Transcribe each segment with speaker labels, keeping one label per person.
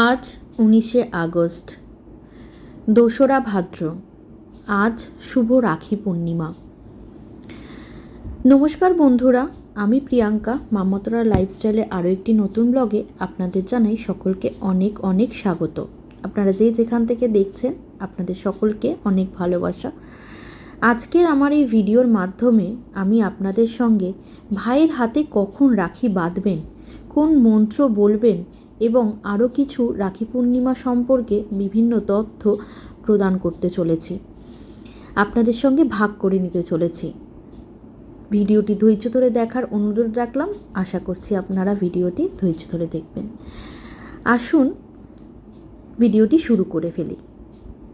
Speaker 1: আজ উনিশে আগস্ট। দোসরা ভাদ্র। আজ শুভ রাখি পূর্ণিমা। নমস্কার বন্ধুরা, আমি প্রিয়াঙ্কা, মামতরা লাইফস্টাইলে আরও একটি নতুন ব্লগে আপনাদের জানাই সকলকে অনেক অনেক স্বাগত। আপনারা যে যেখান থেকে দেখছেন, আপনাদের সকলকে অনেক ভালোবাসা। আজকের আমার এই ভিডিওর মাধ্যমে আমি আপনাদের সঙ্গে ভাইয়ের হাতে কখন রাখি বাঁধবেন, কোন মন্ত্র বলবেন এবং আরও কিছু রাখি পূর্ণিমা সম্পর্কে বিভিন্ন তথ্য প্রদান করতে চলেছি। আপনাদের সঙ্গে ভাগ করে নিতে চলেছি। ভিডিওটি ধৈর্য ধরে দেখার অনুরোধ রাখলাম। আশা করছি আপনারা ভিডিওটি ধৈর্য ধরে দেখবেন। আসুন ভিডিওটি শুরু করে ফেলি।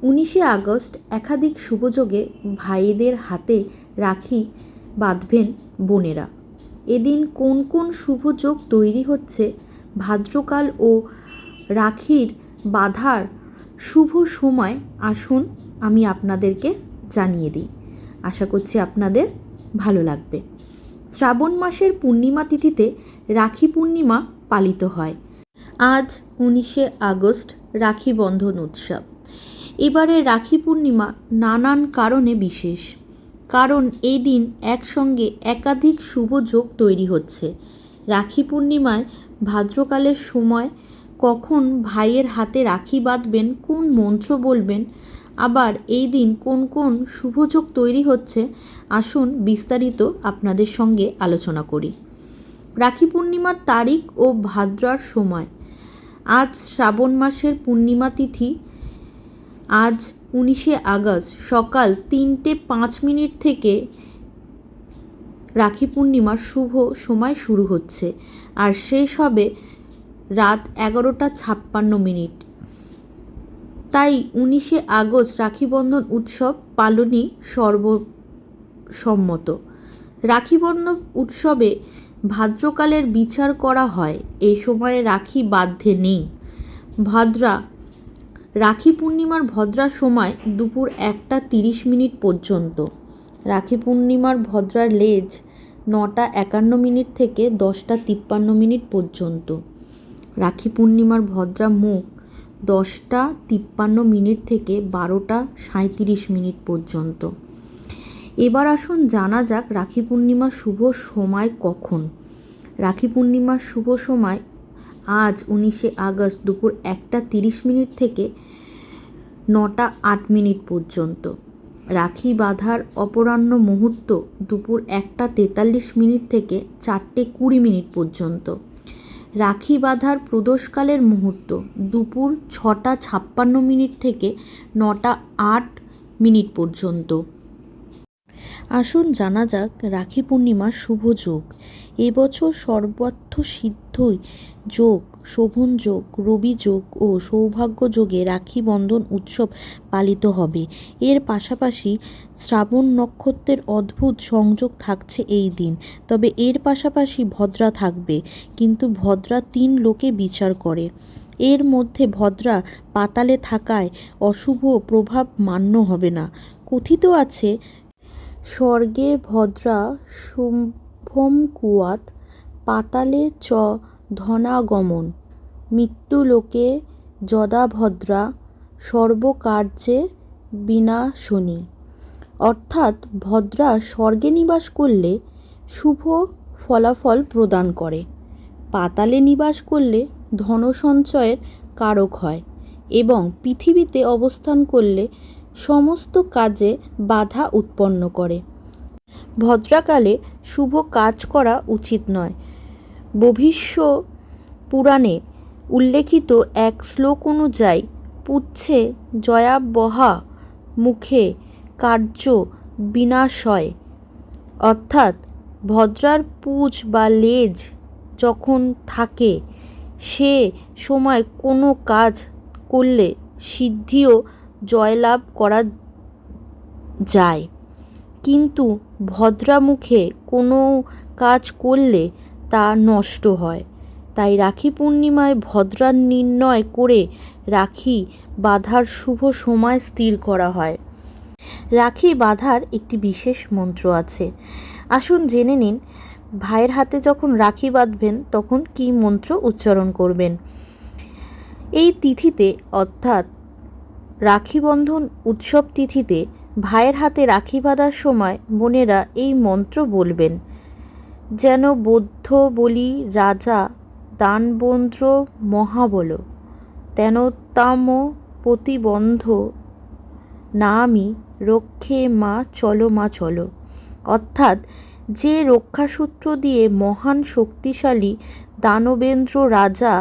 Speaker 1: উনিশে আগস্ট একাধিক শুভযোগে ভাইদের হাতে রাখি বাঁধবেন বোনেরা। এদিন কোন কোন শুভযোগ তৈরি হচ্ছে ভাদ্রকাল ও রাখির বাধার শুভ সময় আসুন আমি আপনাদেরকে জানিয়ে দিই। আশা করছি আপনাদের ভালো লাগবে। শ্রাবণ মাসের পূর্ণিমা তিথিতে রাখি পূর্ণিমা পালিত হয়। আজ উনিশে আগস্ট রাখি বন্ধন উৎসব। এবারে রাখি পূর্ণিমা নানান কারণে বিশেষ। কারণ এই দিন একসঙ্গে একাধিক শুভ যোগ তৈরি হচ্ছে। রাখি পূর্ণিমায় ভাদ্রকালের সময় কখন ভাইয়ের হাতে রাখি বাঁধবেন, কোন মন্ত্র বলবেন, আবার এই দিন কোন কোন শুভযোগ তৈরি হচ্ছে, আসুন বিস্তারিত আপনাদের সঙ্গে আলোচনা করি। রাখি পূর্ণিমার তারিখ ও ভাদ্রার সময়। আজ শ্রাবণ মাসের পূর্ণিমা তিথি। আজ উনিশে আগস্ট, সকাল তিনটে পাঁচ মিনিট থেকে রাখি পূর্ণিমার শুভ সময় শুরু হচ্ছে। আর শেষ হবে রাত এগারোটা ছাপ্পান্ন মিনিট। তাই উনিশে আগস্ট রাখিবন্ধন উৎসব পালনই সর্বসম্মত। রাখিবন্ধন উৎসবে ভাদ্রকালের বিচার করা হয় এই সময়ে রাখি বাধ্যে নেই। ভদ্রা, রাখি পূর্ণিমার ভদ্রার সময় দুপুর একটা তিরিশ মিনিট পর্যন্ত। রাখি পূর্ণিমার ভদ্রার লেজ নটা একান্ন মিনিট থেকে দশটা তিপ্পান্ন মিনিট পর্যন্ত। রাখি পূর্ণিমার ভদ্রা মুখ দশটা তিপ্পান্ন মিনিট থেকে বারোটা সাঁত্রিশ মিনিট পর্যন্ত। এবার আসুন জানা যাক রাখি পূর্ণিমার শুভ সময় কখন। রাখি পূর্ণিমার শুভ সময় আজ উনিশে আগস্ট দুপুর একটা তিরিশ মিনিট থেকে নটা আট মিনিট পর্যন্ত। রাখি বাঁধার অপরাহ্ন মুহূর্ত দুপুর একটা তেতাল্লিশ মিনিট থেকে চারটে কুড়ি মিনিট পর্যন্ত। রাখি বাঁধার প্রদোষকালের মুহূর্ত দুপুর ছটা ছাপ্পান্ন মিনিট থেকে নটা আট মিনিট পর্যন্ত। আসুন জানা যাক, রাখি পূর্ণিমার শুভ যোগ। এবছর সর্বার্থ সিদ্ধই যোগ, শোভন যোগ, রবি যোগ ও সৌভাগ্য যোগে রাখি বন্ধন উৎসব পালিত হবে। এর পাশাপাশি শ্রাবণ নক্ষত্রের অদ্ভুত সংযোগ থাকছে এই দিন, তবে এর পাশাপাশি ভদ্রা থাকবে, কিন্তু ভদ্রা তিন লোকে বিচার করে। এর মধ্যে ভদ্রা পাতালে থাকায় অশুভ প্রভাব মান্য হবে না। কথিত আছে স্বর্গে ভদ্রা শুভম কুয়াত পাতালে চ ধনাগমন। মৃত্যুলোকে যদাভদ্রা, সর্বকার্যে বিনাশনী। অর্থাৎ ভদ্রা স্বর্গে নিবাস করলে শুভ ফলাফল প্রদান করে। পাতালে নিবাস করলে ধনসঞ্চয়ের কারক হয় এবং পৃথিবীতে অবস্থান করলে সমস্ত কাজে বাধা উৎপন্ন করে। ভদ্রাকালে শুভ কাজ করা উচিত নয়। ভবিষ্য পুরাণে উল্লেখিত এক শ্লোক অনুযায়ী, পুচ্ছে জয়াবহা মুখে কার্য বিনাশয়। অর্থাৎ ভদ্রার পুজ বা লেজ যখন থাকে, সে সময় কোনো কাজ করলে সিদ্ধিও জয়লাভ করা যায়। কিন্তু ভদ্রামুখে কোনো কাজ করলে তা নষ্ট হয়। তাই রাখি পূর্ণিমায় ভদ্রার নির্ণয় করে রাখি বাঁধার শুভ সময় স্থির করা হয়। রাখি বাঁধার একটি বিশেষ মন্ত্র আছে। আসুন জেনে নিন, ভাইয়ের হাতে যখন রাখি বাঁধবেন তখন কী মন্ত্র উচ্চারণ করবেন? এই তিথিতে অর্থাৎ রাখি বন্ধন উৎসব তিথিতে ভাইয়ের হাতে রাখি বাঁধার সময় বোনেরা এই মন্ত্র বলবেন। যেন বৌদ্ধ বলি রাজা দানবন্দ্র মহাবল, তেন তাম প্রতিবন্ধ না আমি রক্ষে মা চলো মা চলো। অর্থাৎ যে রক্ষাসূত্র দিয়ে মহান শক্তিশালী দানবেন্দ্র রাজা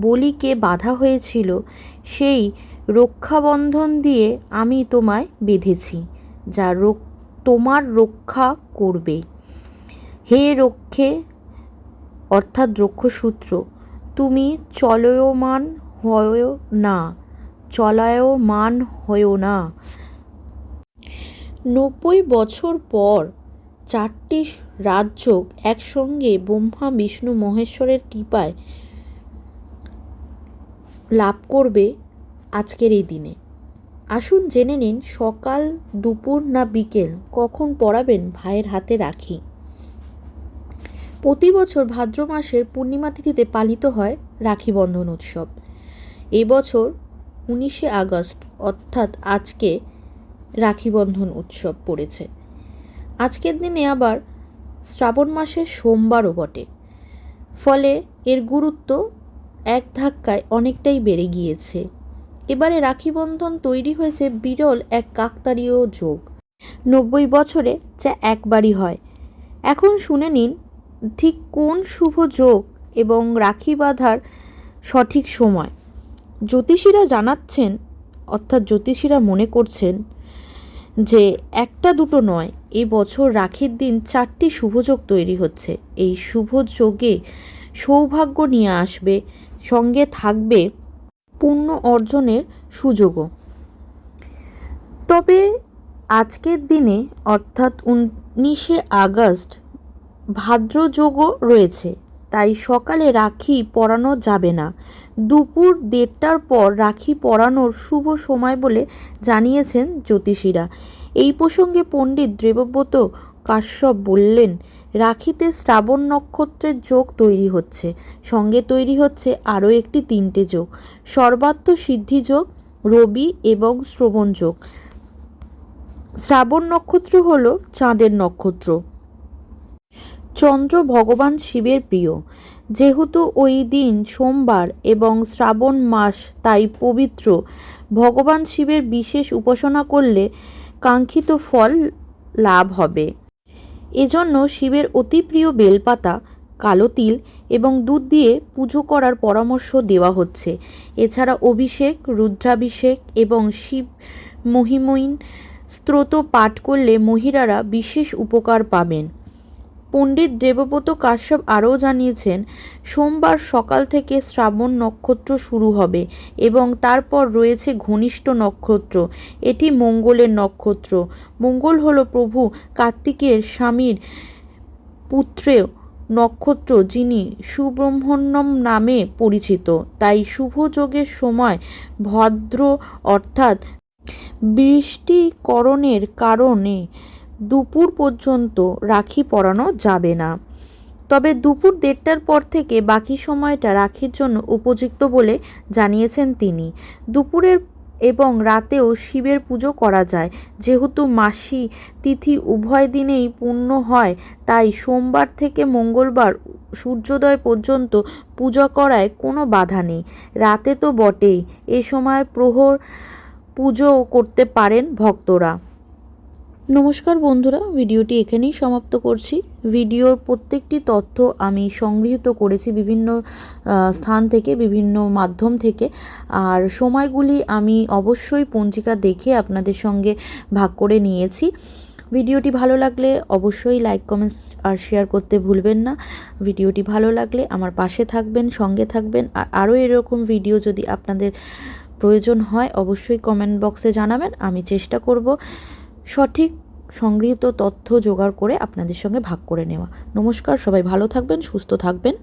Speaker 1: বলিকে বাধা হয়েছিল, সেই রক্ষাবন্ধন দিয়ে আমি তোমায় বেঁধেছি, যা তোমার রক্ষা করবে। হে রক্ষে, অর্থাৎ রক্ষসূত্র, তুমি চলয়মান হয় না, চলায়মান হয়েও না। নব্বই বছর পর চারটি রাজ্য একসঙ্গে ব্রহ্মা, বিষ্ণু, মহেশ্বরের কৃপায় লাভ করবে আজকের এই দিনে। আসুন জেনে নিন সকাল, দুপুর না বিকেল কখন পড়াবেন ভাইয়ের হাতে রাখি। প্রতি বছর ভাদ্র মাসের পূর্ণিমা তিথিতে পালিত হয় রাখি বন্ধন উৎসব। এবছর উনিশে আগস্ট, অর্থাৎ আজকে রাখি বন্ধন উৎসব পড়েছে। আজকের দিনে আবার শ্রাবণ মাসের সোমবারও বটে। ফলে এর গুরুত্ব এক ধাক্কায় অনেকটাই বেড়ে গিয়েছে। এবারে রাখি বন্ধন তৈরি হয়েছে বিরল এক কাকতারীয় যোগ। নব্বই বছরে যা একবারই হয়। এখন শুনে নিন, ঠিক কোন শুভ যোগ এবং রাখি বাঁধার সঠিক সময়? জ্যোতিষীরা জানাচ্ছেন, অর্থাৎ জ্যোতিষীরা মনে করছেন যে একটা দুটো নয় এই বছর রাখির দিন চারটি শুভযোগ তৈরি হচ্ছে। এই শুভ যোগে সৌভাগ্য নিয়ে আসবে, সঙ্গে থাকবে পুণ্য অর্জনের সুযোগও। তবে আজকের দিনে, অর্থাৎ উনিশে আগস্ট ভাদ্রযোগও রয়েছে, তাই সকালে রাখি পরানো যাবে না। দুপুর দেড়টার পর রাখি পরানোর শুভ সময় বলে জানিয়েছেন জ্যোতিষীরা। এই প্রসঙ্গে পণ্ডিত দেবব্রত কাশ্যপ বললেন, রাখিতে শ্রাবণ নক্ষত্রের যোগ তৈরি হচ্ছে। সঙ্গে তৈরি হচ্ছে আরও একটি তিনটে যোগ। সর্বাত্ম সিদ্ধি যোগ, রবি এবং শ্রবণ যোগ। শ্রাবণ নক্ষত্র হল চাঁদের নক্ষত্র। চন্দ্র ভগবান শিবের প্রিয়। যেহেতু ওই দিন সোমবার এবং শ্রাবণ মাস, তাই পবিত্র। ভগবান শিবের বিশেষ উপাসনা করলে কাঙ্ক্ষিত ফল লাভ হবে। এজন্য শিবের অতি প্রিয় বেলপাতা, কালো তিল এবং দুধ দিয়ে পুজো করার পরামর্শ দেওয়া হচ্ছে। এছাড়া অভিষেক, রুদ্রাভিষেক এবং শিব মহিমৈন স্তোত্র পাঠ করলে মহিলারা বিশেষ উপকার পাবেন। পণ্ডিত দেবব্রত কাশ্যপ আরও জানিয়েছেন, সোমবার সকাল থেকে শ্রাবণ নক্ষত্র শুরু হবে এবং তারপর রয়েছে ঘনিষ্ঠ নক্ষত্র। এটি মঙ্গলের নক্ষত্র। মঙ্গল হল প্রভু কার্তিকের স্বামীর পুত্রেও নক্ষত্র যিনি সুব্রহ্মণ্যম নামে পরিচিত। তাই শুভ যোগের সময় ভদ্র অর্থাৎ বৃষ্টিকরণের কারণে দুপুর পর্যন্ত রাখি পরানো যাবে না। তবে দুপুর দেড়টার পর থেকে বাকি সময়টা রাখির জন্য উপযুক্ত বলে জানিয়েছেন তিনি। দুপুরের এবং রাতেও শিবের পুজো করা যায়। যেহেতু মাসি তিথি উভয় দিনেই পূর্ণ হয়, তাই সোমবার থেকে মঙ্গলবার সূর্যোদয় পর্যন্ত পূজা করায় কোনো বাধা নেই। রাতে তো বটেই, এ সময় প্রহর পুজোও করতে পারেন ভক্তরা। নমস্কার বন্ধুরা, ভিডিওটি এখানেই সমাপ্ত করছি। ভিডিওর প্রত্যেকটি তথ্য আমি সংগৃহীত করেছি বিভিন্ন স্থান থেকে, বিভিন্ন মাধ্যম থেকে। আর সময়গুলি আমি অবশ্যই পঞ্জিকা দেখে আপনাদের সঙ্গে ভাগ করে নিয়েছি। ভিডিওটি ভালো লাগলে অবশ্যই লাইক, কমেন্টস আর শেয়ার করতে ভুলবেন না। ভিডিওটি ভালো লাগলে আমার পাশে থাকবেন, সঙ্গে থাকবেন। আর আরও এরকম ভিডিও যদি আপনাদের প্রয়োজন হয়, অবশ্যই কমেন্ট বক্সে জানাবেন। আমি চেষ্টা করব সঠিক সংগৃহীত তথ্য জোগাড় করে আপনাদের সঙ্গে ভাগ করে নেওয়া। নমস্কার, সবাই ভালো থাকবেন, সুস্থ থাকবেন।